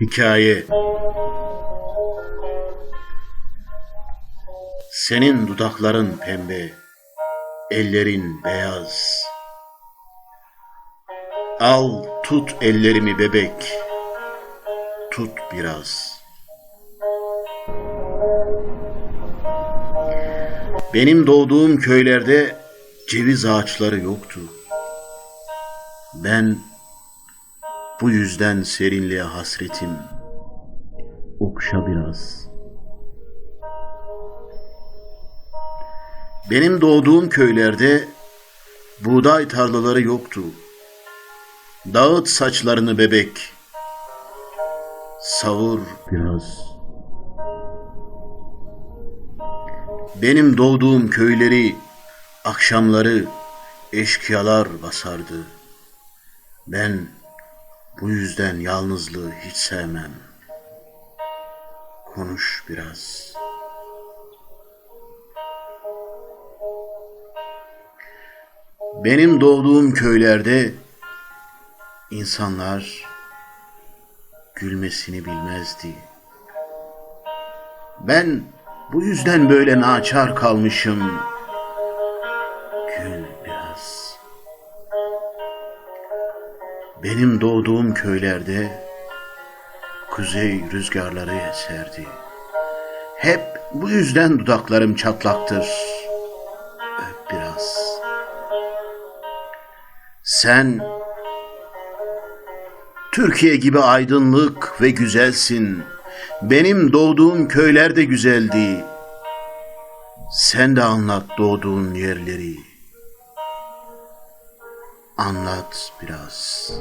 Hikaye Senin dudakların pembe, ellerin beyaz. Al tut ellerimi bebek, tut biraz. Benim doğduğum köylerde ceviz ağaçları yoktu. Ben bu yüzden serinliğe hasretim. Okşa biraz. Benim doğduğum köylerde buğday tarlaları yoktu. Dağıt saçlarını bebek. Savur biraz. Benim doğduğum köyleri akşamları eşkıyalar basardı. Ben bu yüzden yalnızlığı hiç sevmem. Konuş biraz. Benim doğduğum köylerde insanlar gülmesini bilmezdi. Ben bu yüzden böyle naçar kalmışım. Benim doğduğum köylerde kuzey rüzgarları eserdi. Hep bu yüzden dudaklarım çatlaktır. Öp biraz. Sen Türkiye gibi aydınlık ve güzelsin. Benim doğduğum köyler de güzeldi. Sen de anlat doğduğun yerleri. Anlat biraz.